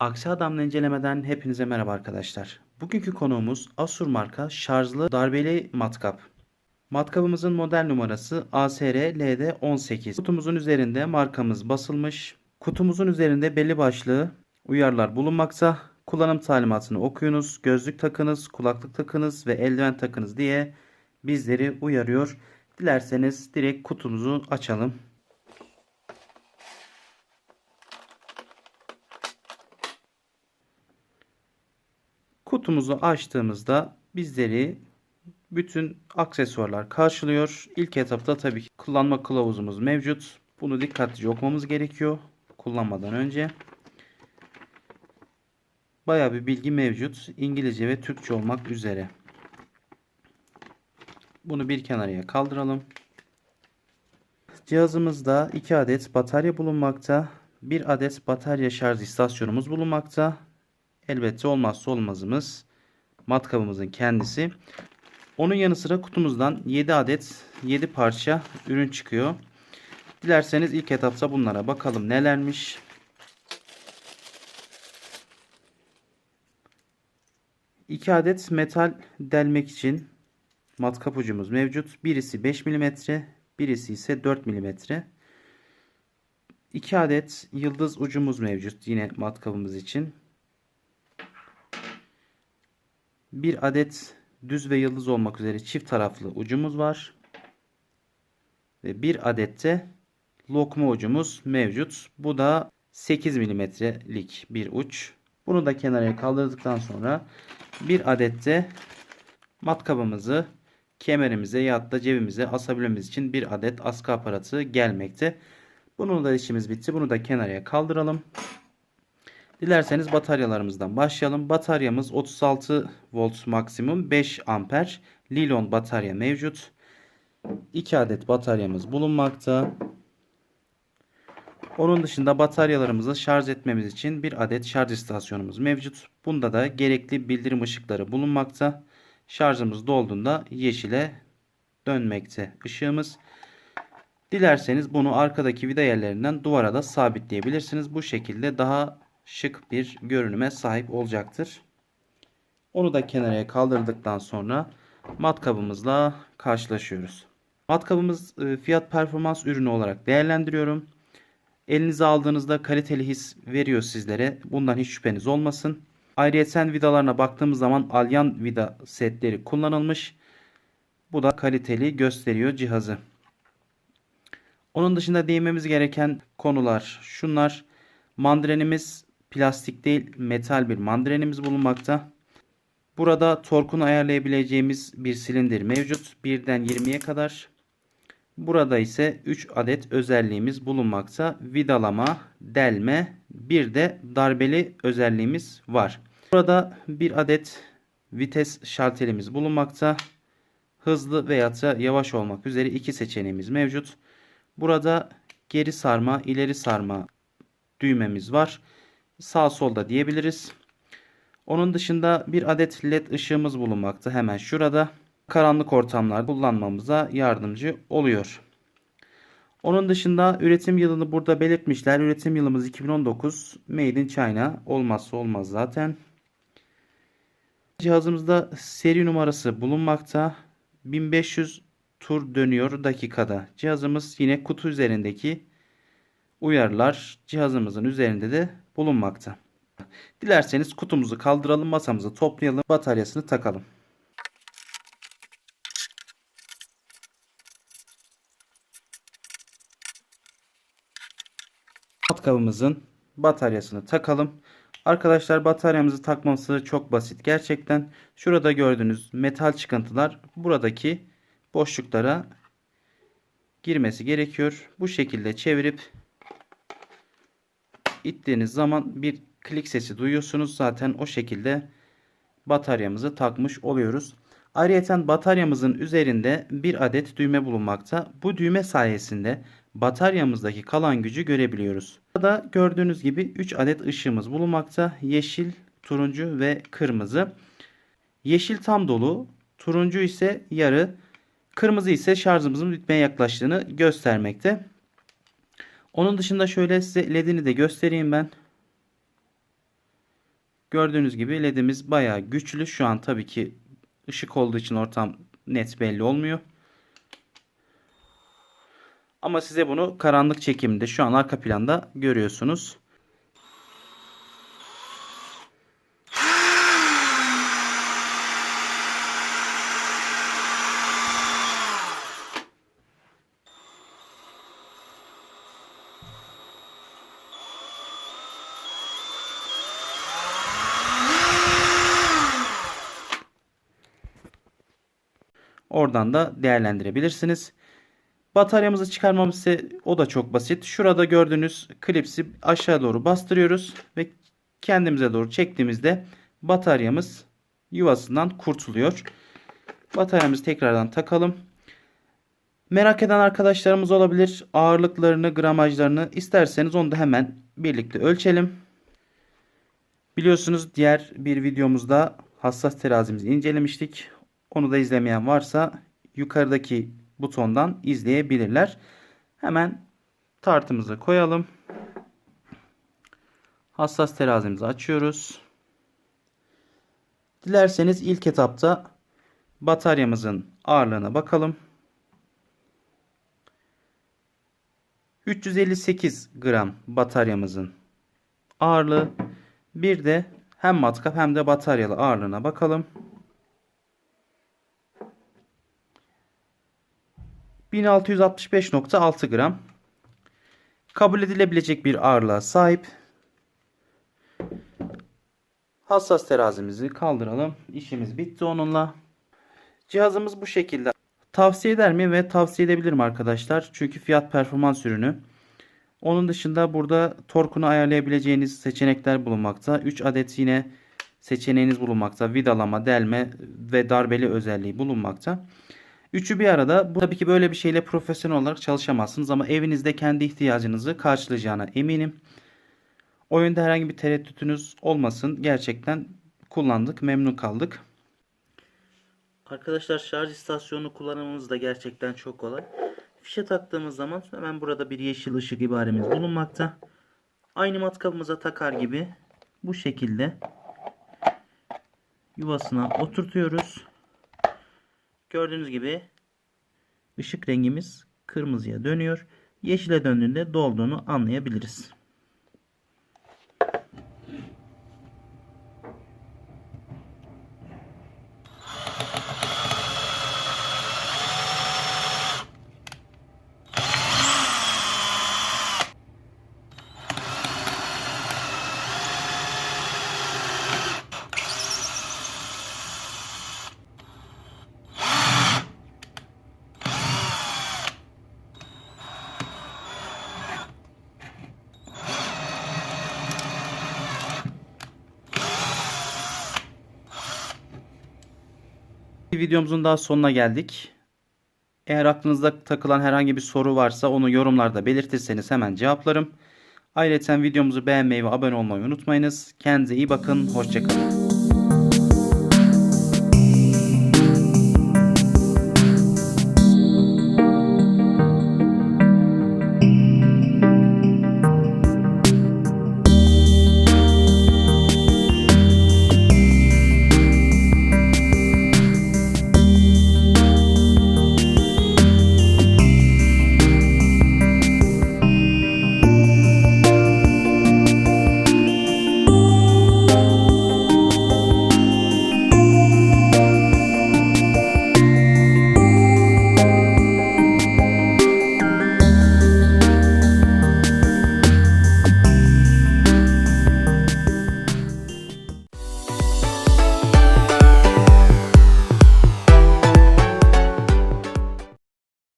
Aksi Adamlı incelemeden hepinize merhaba arkadaşlar. Bugünkü konuğumuz Asur marka şarjlı darbeli matkap. Matkabımızın model numarası ASR LD18. Kutumuzun üzerinde markamız basılmış. Kutumuzun üzerinde belli başlı uyarılar bulunmakta. Kullanım talimatını okuyunuz, gözlük takınız, kulaklık takınız ve eldiven takınız diye bizleri uyarıyor. Dilerseniz direkt kutumuzu açalım. Kutumuzu açtığımızda bizleri bütün aksesuarlar karşılıyor. İlk etapta tabii ki kullanma kılavuzumuz mevcut. Bunu dikkatlice okumamız gerekiyor kullanmadan önce. Baya bir bilgi mevcut. İngilizce ve Türkçe olmak üzere. Bunu bir kenarıya kaldıralım. Cihazımızda 2 adet batarya bulunmakta. 1 adet batarya şarj istasyonumuz bulunmakta. Elbette olmazsa olmazımız matkabımızın kendisi. Onun yanı sıra kutumuzdan 7 adet 7 parça ürün çıkıyor. Dilerseniz ilk etapta bunlara bakalım nelermiş. İki adet metal delmek için matkap ucumuz mevcut. Birisi 5 mm, birisi ise 4 mm. 2 adet yıldız ucumuz mevcut yine matkabımız için. Bir adet düz ve yıldız olmak üzere çift taraflı ucumuz var. Ve bir adet de lokma ucumuz mevcut. Bu da 8 milimetrelik bir uç. Bunu da kenara kaldırdıktan sonra bir adet de matkabımızı kemerimize ya da cebimize asabilmemiz için bir adet askı aparatı gelmekte. Bunun da işimiz bitti. Bunu da kenara kaldıralım. Dilerseniz bataryalarımızdan başlayalım. Bataryamız 36 volt maksimum 5 amper Lilon batarya mevcut. 2 adet bataryamız bulunmakta. Onun dışında bataryalarımızı şarj etmemiz için bir adet şarj istasyonumuz mevcut. Bunda da gerekli bildirim ışıkları bulunmakta. Şarjımız dolduğunda yeşile dönmekte ışığımız. Dilerseniz bunu arkadaki vida yerlerinden duvara da sabitleyebilirsiniz. Bu şekilde daha şık bir görünüme sahip olacaktır. Onu da kenara kaldırdıktan sonra matkabımızla karşılaşıyoruz. Matkabımız e, fiyat performans ürünü olarak değerlendiriyorum. Elinize aldığınızda kaliteli his veriyor sizlere. Bundan hiç şüpheniz olmasın. Ayrıyeten vidalarına baktığımız zaman alyan vida setleri kullanılmış. Bu da kaliteli gösteriyor cihazı. Onun dışında değinmemiz gereken konular şunlar. Mandrenimiz plastik değil metal bir mandrenimiz bulunmakta. Burada torkunu ayarlayabileceğimiz bir silindir mevcut. 1'den 20'ye kadar. Burada ise 3 adet özelliğimiz bulunmakta. Vidalama, delme, bir de darbeli özelliğimiz var. Burada bir adet vites şalterimiz bulunmakta. Hızlı veya da yavaş olmak üzere iki seçeneğimiz mevcut. Burada geri sarma, ileri sarma düğmemiz var. Sağ solda diyebiliriz. Onun dışında bir adet led ışığımız bulunmakta hemen şurada. Karanlık ortamlarda kullanmamıza yardımcı oluyor. Onun dışında üretim yılını burada belirtmişler. Üretim yılımız 2019. Made in China. Olmazsa olmaz zaten. Cihazımızda seri numarası bulunmakta. 1500 tur dönüyor dakikada. Cihazımız yine kutu üzerindeki uyarılar cihazımızın üzerinde de bulunmakta. Dilerseniz kutumuzu kaldıralım, masamızı toplayalım, bataryasını takalım. Matkabımızın bataryasını takalım. Arkadaşlar bataryamızı takması çok basit gerçekten. Şurada gördüğünüz metal çıkıntılar buradaki boşluklara girmesi gerekiyor. Bu şekilde çevirip ittiğiniz zaman bir klik sesi duyuyorsunuz. Zaten o şekilde bataryamızı takmış oluyoruz. Ayrıca bataryamızın üzerinde bir adet düğme bulunmakta. Bu düğme sayesinde bataryamızdaki kalan gücü görebiliyoruz. Burada gördüğünüz gibi 3 adet ışığımız bulunmakta. Yeşil, turuncu ve kırmızı. Yeşil tam dolu, turuncu ise yarı, kırmızı ise şarjımızın bitmeye yaklaştığını göstermekte. Onun dışında şöyle size ledini de göstereyim ben. Gördüğünüz gibi ledimiz bayağı güçlü. Şu an tabii ki ışık olduğu için ortam net belli olmuyor. Ama size bunu karanlık çekimde şu an arka planda görüyorsunuz. Oradan da değerlendirebilirsiniz. Bataryamızı çıkarmamız ise o da çok basit. Şurada gördüğünüz klipsi aşağı doğru bastırıyoruz ve kendimize doğru çektiğimizde bataryamız yuvasından kurtuluyor. Bataryamızı tekrardan takalım. Merak eden arkadaşlarımız olabilir. Ağırlıklarını, gramajlarını isterseniz onu da hemen birlikte ölçelim. Biliyorsunuz diğer bir videomuzda hassas terazimizi incelemiştik. Onu da izlemeyen varsa yukarıdaki butondan izleyebilirler. Hemen tartımızı koyalım. Hassas terazimizi açıyoruz. Dilerseniz ilk etapta bataryamızın ağırlığına bakalım. 358 gram bataryamızın ağırlığı. Bir de hem matkap hem de bataryalı ağırlığına bakalım. 1665.6 gram. Kabul edilebilecek bir ağırlığa sahip. Hassas terazimizi kaldıralım. İşimiz bitti onunla. Cihazımız bu şekilde. Tavsiye eder miyim ve tavsiye edebilirim arkadaşlar. Çünkü fiyat performans ürünü. Onun dışında burada torkunu ayarlayabileceğiniz seçenekler bulunmakta. 3 adet yine seçeneğiniz bulunmakta. Vidalama, delme ve darbeli özelliği bulunmakta. Üçü bir arada. Bu tabii ki böyle bir şeyle profesyonel olarak çalışamazsınız ama evinizde kendi ihtiyacınızı karşılayacağına eminim. O yönde herhangi bir tereddütünüz olmasın. Gerçekten kullandık, memnun kaldık. Arkadaşlar şarj istasyonu kullanımımız da gerçekten çok kolay. Fişe taktığımız zaman hemen burada bir yeşil ışık ibaremiz bulunmakta. Aynı matkabımıza takar gibi bu şekilde yuvasına oturtuyoruz. Gördüğünüz gibi ışık rengimiz kırmızıya dönüyor. Yeşile döndüğünde dolduğunu anlayabiliriz. Videomuzun daha sonuna geldik. Eğer aklınızda takılan herhangi bir soru varsa onu yorumlarda belirtirseniz hemen cevaplarım. Ayrıca videomuzu beğenmeyi ve abone olmayı unutmayınız. Kendinize iyi bakın. Hoşçakalın.